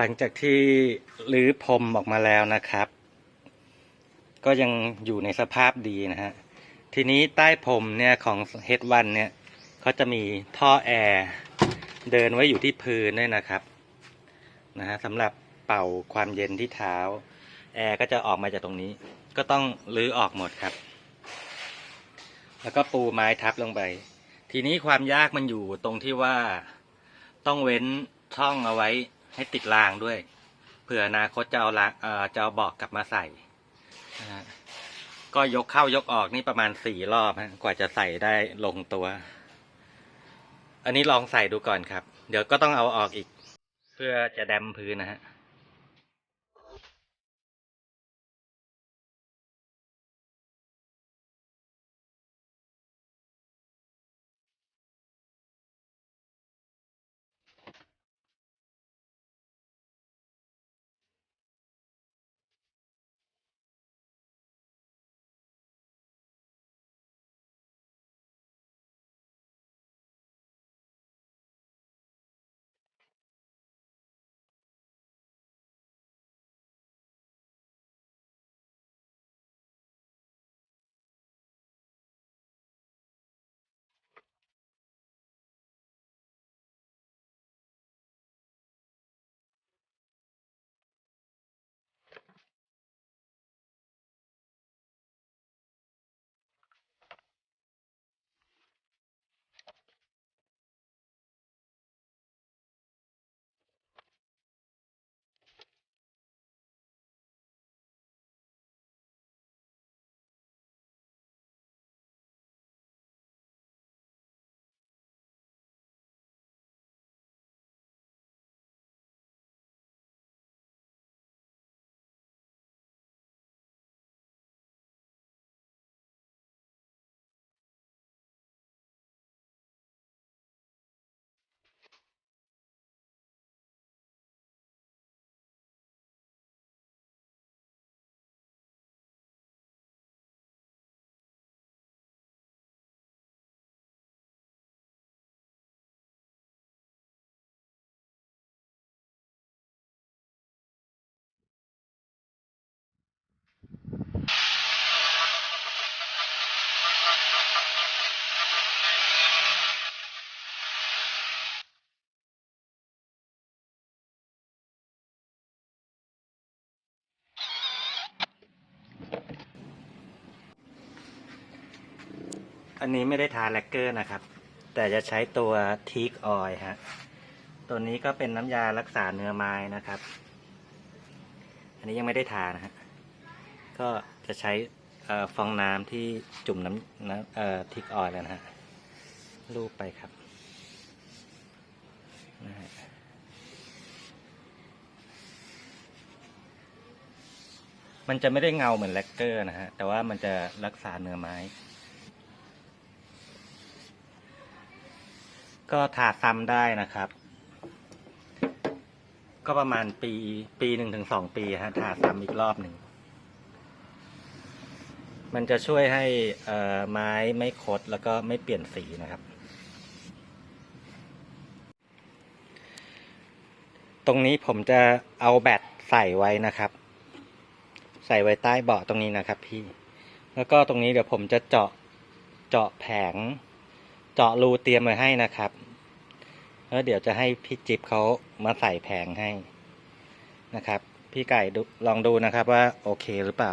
หลังจากที่รื้อพรมออกมาแล้วนะครับ ก็ยังอยู่ในสภาพดีนะฮะ ทีนี้ใต้พรมเนี่ยของเฮดวันเนี่ยเขาจะมีท่อแอร์เดินไว้อยู่ที่พื้นด้วยนะครับนะฮะสำหรับเป่าความเย็นที่เท้า แอร์ก็จะออกมาจากตรงนี้ ก็ต้องรื้อออกหมดครับ แล้วก็ปูไม้ทับลงไป ทีนี้ความยากมันอยู่ตรงที่ว่าต้องเว้นช่องเอาไว้ ให้ติดรางด้วย เผื่ออนาคตจะเอาละเอ่อจะเอาเบอกกลับมาใส่นะฮะก็ยกเข้ายกออกนี่ประมาณสี่รอบฮะกว่าจะใส่ได้ลงตัว อันนี้ลองใส่ดูก่อนครับ เดี๋ยวก็ต้องเอาออกอีก เพื่อจะแดมพื้นนะฮะ อันนี้ไม่ได้ทาแลกเกอร์นะครับ แต่จะใช้ตัวทีกออยฮะ ตัวนี้ก็เป็นน้ำยารักษาเนื้อไม้นะครับ อันนี้ยังไม่ได้ทานะฮะ ก็จะใช้ฟองน้ำที่จุ่มน้ำน้ำทิกออยแล้วนะฮะ ลูบไปครับนะฮะมันจะไม่ได้เงาเหมือนแลกเกอร์นะฮะ แต่ว่ามันจะรักษาเนื้อไม้ ก็ทาซ้ำได้นะครับ ก็ประมาณปี ปีหนึ่งถึงสองปีฮะทาซ้ำอีกรอบหนึ่ง มันจะช่วยให้ไม้ไม่คดแล้วก็ไม่เปลี่ยนสีนะครับ ตรงนี้ผมจะเอาแบตใส่ไว้นะครับ ใส่ไว้ใต้เบาะตรงนี้นะครับพี่ แล้วก็ตรงนี้เดี๋ยวผมจะเจาะเจาะแผง เจาะรูเตรียมไว้ให้นะครับ แล้วเดี๋ยวจะให้พี่จิ๊บเขามาใส่แผงให้นะครับ พี่ไก่ลองดูนะครับว่าโอเคหรือเปล่า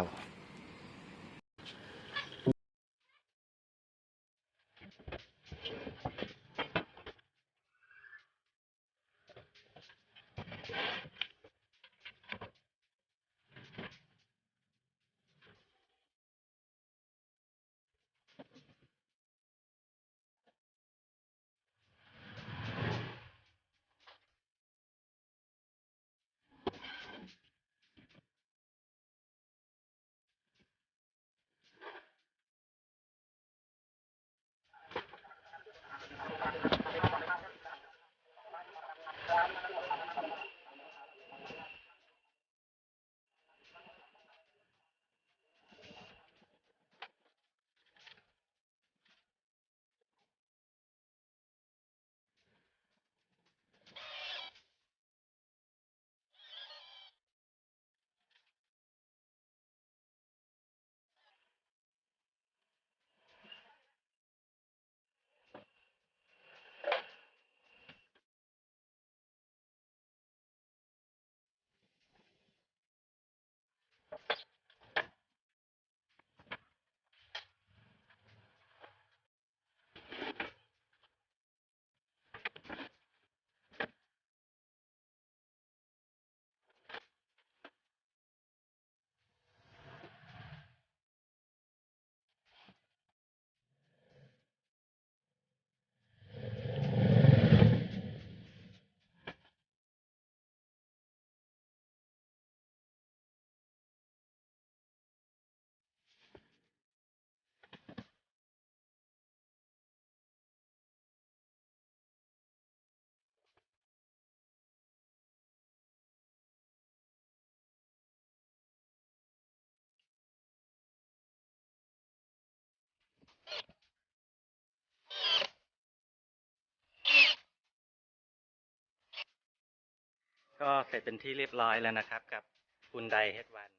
ก็เสร็จเป็นที่เรียบร้อยแล้วนะครับ กับ Hyundai H1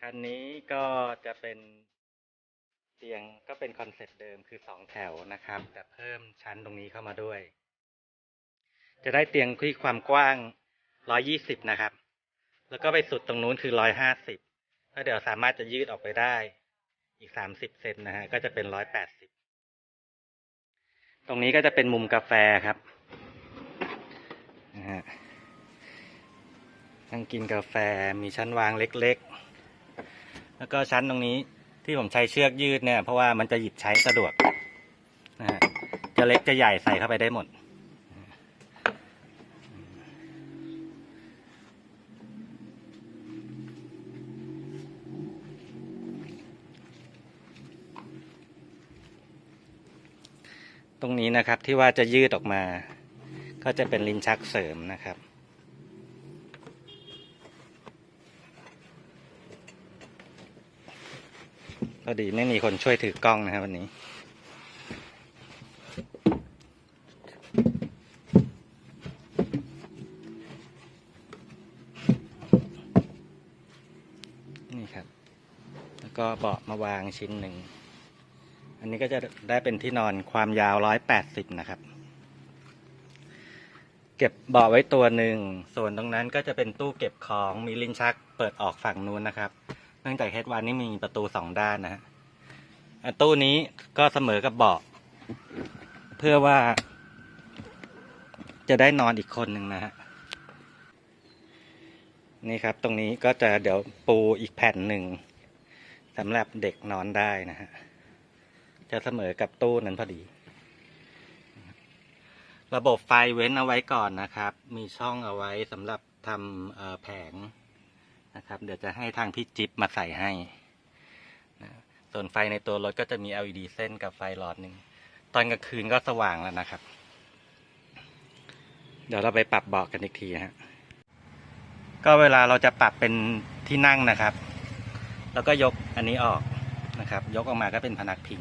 คันนี้ก็จะเป็นเตียงก็เป็นคอนเซ็ปต์เดิมคือสองแถวนะครับ แต่เพิ่มชั้นตรงนี้เข้ามาด้วย จะได้เตียงที่ความกว้าง120นะครับ แล้วก็ไปสุดตรงนู้นคือ150แล้วเดี๋ยวสามารถจะยืดออกไปได้อีก30เซนนะฮะก็จะเป็น180ตรงนี้ก็จะเป็นมุมกาแฟครับ ฮะนั่งกินกาแฟมีชั้นวางเล็กๆ แล้วก็ชั้นตรงนี้ที่ผมใช้เชือกยืดเนี่ย เพราะว่ามันจะหยิบใช้สะดวกนะฮะจะเล็กจะใหญ่ใส่เข้าไปได้หมดตรงนี้นะครับที่ว่าจะยืดออกมา ก็จะเป็นลิ้นชักเสริมนะครับพอดีไม่มีคนช่วยถือกล้องนะครับวันนี้นี่ครับแล้วก็เบาะมาวางชิ้นหนึ่ง อันนี้ก็จะได้เป็นที่นอนความยาวร้อยแปดสิบนะครับ เก็บเบาะไว้ตัวหนึ่ง ส่วนตรงนั้นก็จะเป็นตู้เก็บของมีลิ้นชักเปิดออกฝั่งนู้นนะครับ เนื่องจากเฮดวันนี่มีประตูสองด้านนะฮะอะตู้นี้ก็เสมอกับเบาะเพื่อว่า จะได้นอนอีกคนหนึ่งนะฮะนี่ครับ ตรงนี้ก็จะเดี๋ยวปูอีกแผ่นหนึ่งสำหรับเด็กนอนได้นะฮะจะเสมอกับตู้นั้นพอดี ระบบไฟเว้นเอาไว้ก่อนนะครับ มีช่องเอาไว้สำหรับทำแผงนะครับ เดี๋ยวจะให้ทางพี่จิ๊บมาใส่ให้นะส่วนไฟในตัวรถก็จะมี LED เส้นกับไฟหลอดหนึ่ง ตอนกลางคืนก็สว่างแล้วนะครับ เดี๋ยวเราไปปรับเบาะกันอีกทีฮะ ก็เวลาเราจะปรับเป็นที่นั่งนะครับ แล้วก็ยกอันนี้ออกนะครับ ยกออกมาก็เป็นพนักพิง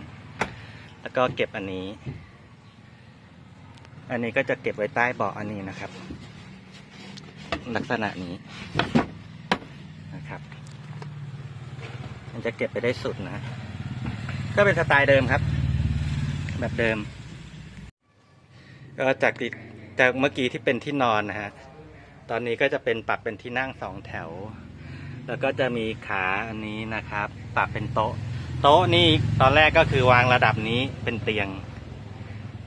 แล้วก็เก็บอันนี้ อันนี้ก็จะเก็บไว้ใต้เบาะอันนี้นะครับ ลักษณะนี้นะครับ มันจะเก็บไปได้สุดนะ ก็เป็นสไตล์เดิมครับ แบบเดิม ก็จากจากเมื่อกี้ที่เป็นที่นอนนะฮะ ตอนนี้ก็จะเป็นปรับเป็นที่นั่งสองแถว แล้วก็จะมีขาอันนี้นะครับ ปรับเป็นโต๊ะ โต๊ะนี่ตอนแรกก็คือวางระดับนี้เป็นเตียง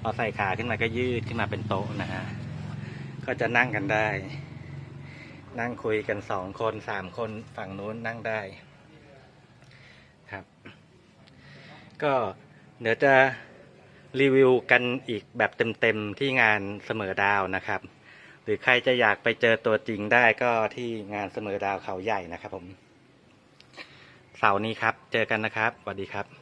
พอใส่ขาขึ้นมาก็ยืดขึ้นมาเป็นโต๊ะนะฮะ ก็จะนั่งกันได้ นั่งคุยกันสองคนสามคนฝั่งนู้นนั่งได้ครับ ก็เดี๋ยวจะรีวิวกันอีกแบบเต็มๆที่งานเสมอดาวนะครับ หรือใครจะอยากไปเจอตัวจริงได้ก็ที่งานเสมอดาวเขาใหญ่นะครับผมเสาร์นี้ครับ เจอกันนะครับสวัสดีครับ